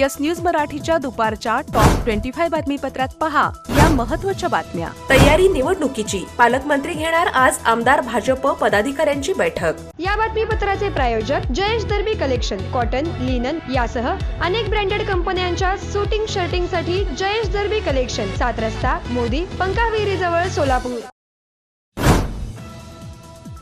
Yes news मराठीच्या दुपारच्या top twenty five बातमीपत्रात पहा. या महत्त्वाच्या बातम्या. तयारी निवडणुकीची. पालकमंत्री घेणार आज आमदार भाजप पदाधिकाऱ्यांची बैठक. या बातमीपत्राचे प्रायोजक Jayesh Darbi collection cotton linen यासह अनेक ब्रँडेड कंपन्यांच्या सुटिंग शर्टिंगसाठी जयेश दर्बी कलेक्शन सात रस्ता मोदी पंकाविहिरी जवळ सोलापूर.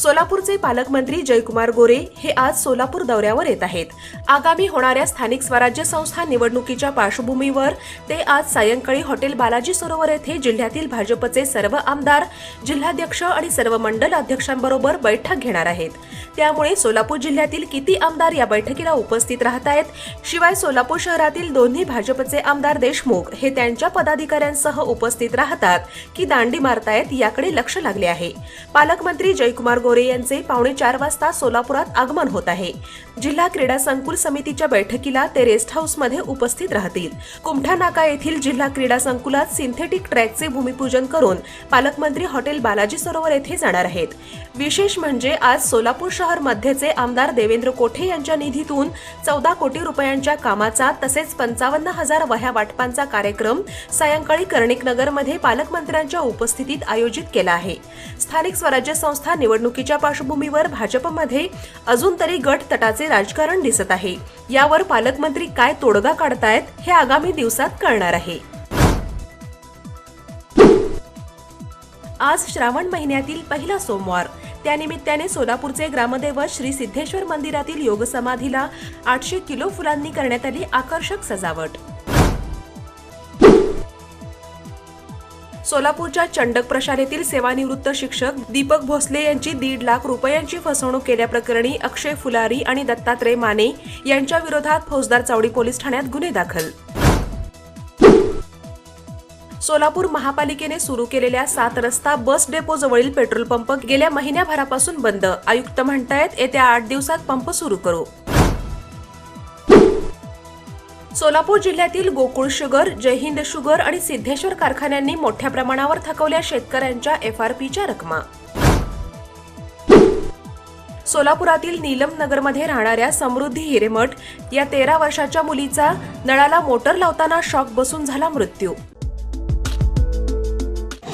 सोलापूरचे पालकमंत्री जयकुमार गोरे हे आज सोलापूर दौऱ्यावर येत आहेत. आगामी होणाऱ्या स्थानिक स्वराज्य संस्था निवडणुकीच्या पार्श्वभूमीवर ते आज सायंकाळी हॉटेल बालाजी सरोवर येथे जिल्ह्यातील भाजपचे सर्व आमदार जिल्हाध्यक्ष आणि सर्व मंडल अध्यक्षांबरोबर बैठक घेणार आहेत. त्यामुळे सोलापूर जिल्ह्यातील किती आमदार या बैठकीला उपस्थित राहत आहेत? शिवाय सोलापूर शहरातील दोन्ही भाजपचे आमदार देशमुख हे त्यांच्या पदाधिकाऱ्यांसह उपस्थित राहतात की दांडी मारतायत याकडे लक्ष लागले आहे. पालकमंत्री जयकुमार गोरे यांचे पावणे चार वाजता सोलापुरात आगमन होत आहे. जिल्हा क्रीडा संकुल समितीच्या बैठकीला ते रेस्ट हाऊसमध्ये उपस्थित राहतील. कुमठा नाका येथील जिल्हा क्रीडा संकुलात सिंथेटिक ट्रॅकचे भूमिपूजन करून पालकमंत्री हॉटेल बालाजी सरोवर येथे जाणार आहेत. विशेष म्हणजे आज सोलापूर शहर मध्यचे आमदार देवेंद्र कोठे यांच्या निधीतून चौदा कोटी रुपयांच्या कामाचा तसेच पंचावन्न हजार वह्या वाटपांचा कार्यक्रम सायंकाळी कर्णिक नगरमध्ये पालकमंत्र्यांच्या उपस्थितीत आयोजित केला आहे. स्थानिक स्वराज्य संस्था निवडणुकीच्या पार्श्वभूमीवर भाजपमध्ये अजून तरी गट तटाचे राजकारण दिसत आहे. यावर पालकमंत्री काय तोडगा काढतायत हे आगामी दिवसात कळणार आहे. आज श्रावण महिन्यातील पहिला सोमवार. त्यानिमित्ताने सोलापूरचे ग्रामदैवत श्री सिद्धेश्वर मंदिरातील योग समाधीला आठशे किलो फुलांनी करण्यात आली आकर्षक सजावट. सोलापूरच्या चंडक प्रशालेतील सेवानिवृत्त शिक्षक दीपक भोसले यांची दीड लाख रुपयांची फसवणूक केल्याप्रकरणी अक्षय फुलारी आणि दत्तात्रय माने यांच्या विरोधात फौजदार चावडी पोलीस ठाण्यात गुन्हे दाखल. सोलापूर महापालिकेने सुरू केलेल्या सात रस्ता बस डेपो जवळील पेट्रोल पंप गेल्या महिन्याभरापासून बंद. आयुक्त म्हणतायत येत्या आठ दिवसात पंप सुरू करू. सोलापूर जिल्ह्यातील गोकुळ शुगर जयहिंद शुगर आणि सिद्धेश्वर कारखान्यांनी मोठ्या प्रमाणावर थकवल्या शेतकऱ्यांच्या एफआरपीच्या रकमा. सोलापुरातील नीलम नगरमध्ये राहणाऱ्या समृद्धी हिरेमठ या तेरा वर्षाच्या मुलीचा नळाला मोटर लावताना शॉक बसून झाला मृत्यू.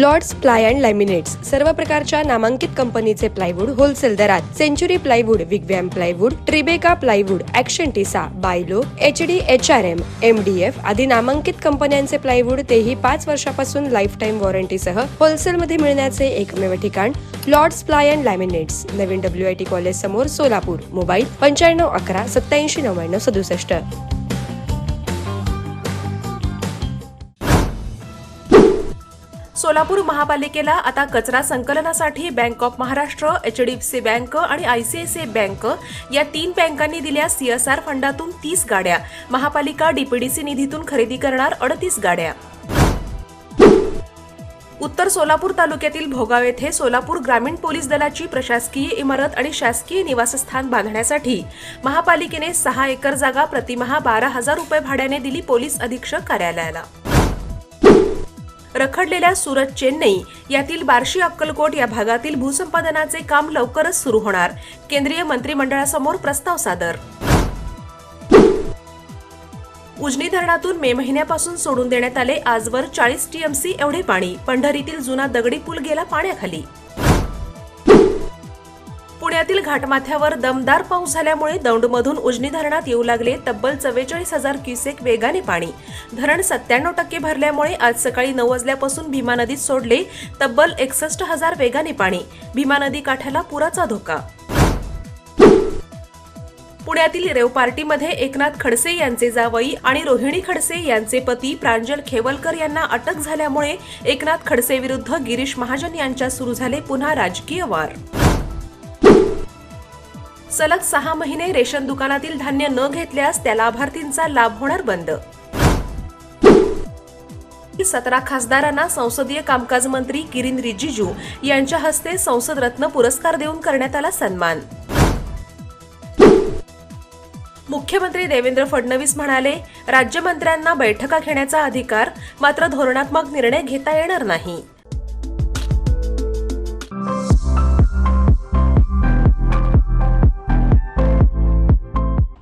Lords ply and laminates सर्व प्रकारच्या नामांकित कंपनीचे प्लायवूड होलसेल दरात Century plywood Wigwam plywood Tribeca plywood Action Tesa बायलो H D H R M M D F आदी नामांकित कंपन्यांचे प्लायवूड तेही पाच वर्षापासून लाईफ टाईम वॉरंटीसह होलसेलमध्ये मिळण्याचे एकमेव ठिकाण लॉर्ड्स प्लाय अँड लॅमिनेट्स नवीन डब्ल्यू आय टी कॉलेज समोर सोलापूर मोबाईल पंच्याण्णव अकरा सत्याऐंशी नव्याण्णव सदुसष्ट. सोलापूर महापालिकेला आता कचरा संकलनासाठी bank of Maharashtra H D F C bank आणि आयसीआयसीआय बँक या तीन बँकांनी दिल्या सीएसआर फंडातून तीस गाड्या. महापालिका डीपीडीसी निधीतून खरेदी करणार अडतीस गाड्या. उत्तर सोलापूर तालुक्यातील भोगाव येथे सोलापूर ग्रामीण पोलीस दलाची प्रशासकीय इमारत आणि शासकीय निवासस्थान बांधण्यासाठी महापालिकेने सहा एकर जागा प्रतिमहा बारा हजार रुपये भाड्याने दिली पोलीस अधीक्षक कार्यालयाला. रखडलेल्या सुरत चेन्नई यातील बार्शी अक्कलकोट या भागातील भूसंपादनाचे काम लवकरच सुरू होणार. केंद्रीय मंत्रिमंडळासमोर प्रस्ताव सादर. उजनी धरणातून मे महिन्यापासून सोडून देण्यात आले आजवर चाळीस टीएमसी एवढे पाणी. पंढरीतील जुना दगडी पूल गेला पाण्याखाली. घाटमाथ्यावर दमदार पाऊस झाल्यामुळे दौंडमधून उजनी धरणात येऊ लागले तब्बल चव्वेचाळीस हजार क्युसेक वेगाने पाणी. धरण सत्त्याण्णव टक्के भरल्यामुळे आज सकाळी नऊ वाजल्यापासून भीमा नदीत सोडले तब्बल एकसष्ट हजार वेगाने पाणी. भीमा नदी काठाला पुराचा धोका. पुण्यातील रेव पार्टीमध्ये एकनाथ खडसे यांचे जावई आणि रोहिणी खडसे यांचे पती प्रांजल खेवलकर यांना अटक झाल्यामुळे एकनाथ खडसे विरुद्ध गिरीश महाजन यांच्या सुरू झाले पुन्हा राजकीय वार. सलग सहा महिने रेशन दुकानातील धान्य न घेतल्यास त्या लाभार्थींचा लाभ होणार बंद. सतरा खासदारांना संसदीय कामकाज मंत्री किरीन रिजिजू यांच्या हस्ते संसद रत्न पुरस्कार देऊन करण्यात आला सन्मान. मुख्यमंत्री देवेंद्र फडणवीस म्हणाले राज्यमंत्र्यांना बैठका घेण्याचा अधिकार मात्र धोरणात्मक निर्णय घेता येणार नाही.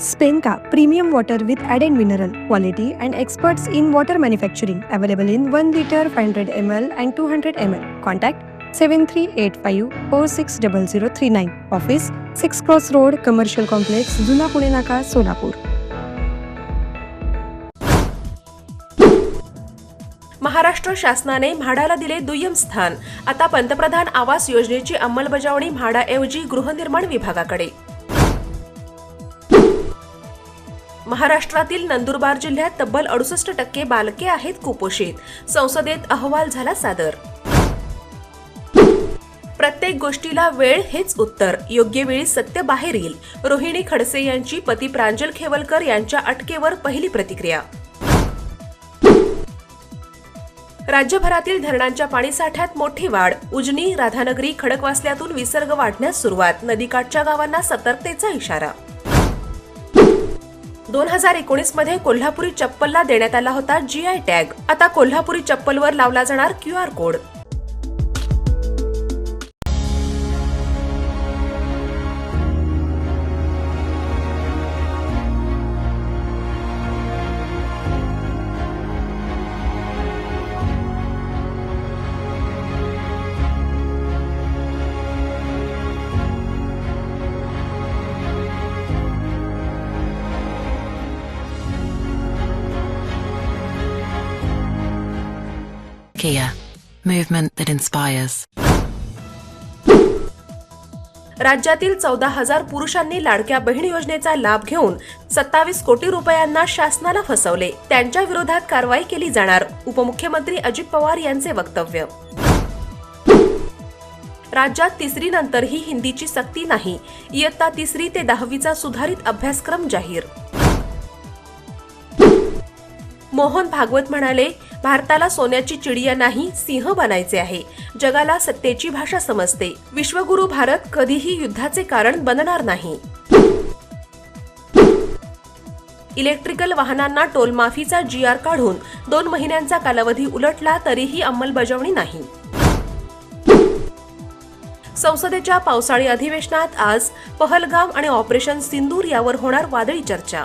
स्पेनका premium water with add and mineral quality and experts in water manufacturing available in one litre five hundred M L and two hundred M L contact seven three eight five four six double zero three nine office six cross road commercial complex Juna Pune Naka Solapur Maharashtra शासनाने म्हाडाला दिले दुय्यम स्थान आता पंतप्रधान आवास योजनेची अंमलबजावणी म्हाडाऐवजी गृहनिर्माण विभागाकडे महाराष्ट्रातील नंदुरबार जिल्ह्यात तब्बल अडुसष्ट टक्के बालके आहेत कुपोषित. संसदेत अहवाल झाला सादर. प्रत्येक गोष्टीला वेळ हेच उत्तर. योग्य वेळी सत्य बाहेर येईल. रोहिणी खडसे यांची पती प्रांजल खेवलकर यांच्या अटकेवर पहिली प्रतिक्रिया. राज्यभरातील धरणांच्या पाणीसाठ्यात मोठी वाढ. उजनी राधानगरी खडकवासल्यातून विसर्ग वाढण्यास सुरुवात. नदीकाठच्या गावांना सतर्कतेचा इशारा. दोन हजार एकोणीसमध्ये कोल्हापुरी चप्पलला देण्यात आला होता जीआय टॅग आता कोल्हापुरी चप्पलवर लावला जाणार Q R code Kia, movement that inspires. राज्यातील चौदा हजार पुरुषांनी लाडक्या बहीण योजनेचा लाभ घेऊन सत्तावीस कोटी रुपयांना शासनाला फसवले. त्यांच्या विरोधात कारवाई केली जाणार उपमुख्यमंत्री अजित पवार यांचे वक्तव्य. राज्यात तिसरी नंतरही हिंदीची सक्ती नाही. इयत्ता तिसरी ते दहावीचा सुधारित अभ्यासक्रम जाहीर. मोहन भागवत म्हणाले भारताला सोन्याची चिडिया नाही सिंह बनायचे आहे. जगाला सत्तेची भाषा समजते. विश्वगुरु भारत कधीही युद्धाचे कारण बनणार नाही. इलेक्ट्रिकल वाहनांना टोलमाफीचा जी आर काढून दोन महिन्यांचा कालावधी उलटला तरीही अंमलबजावणी नाही. संसदेच्या पावसाळी अधिवेशनात आज पहलगाम आणि ऑपरेशन सिंदूर यावर होणार वादळी चर्चा.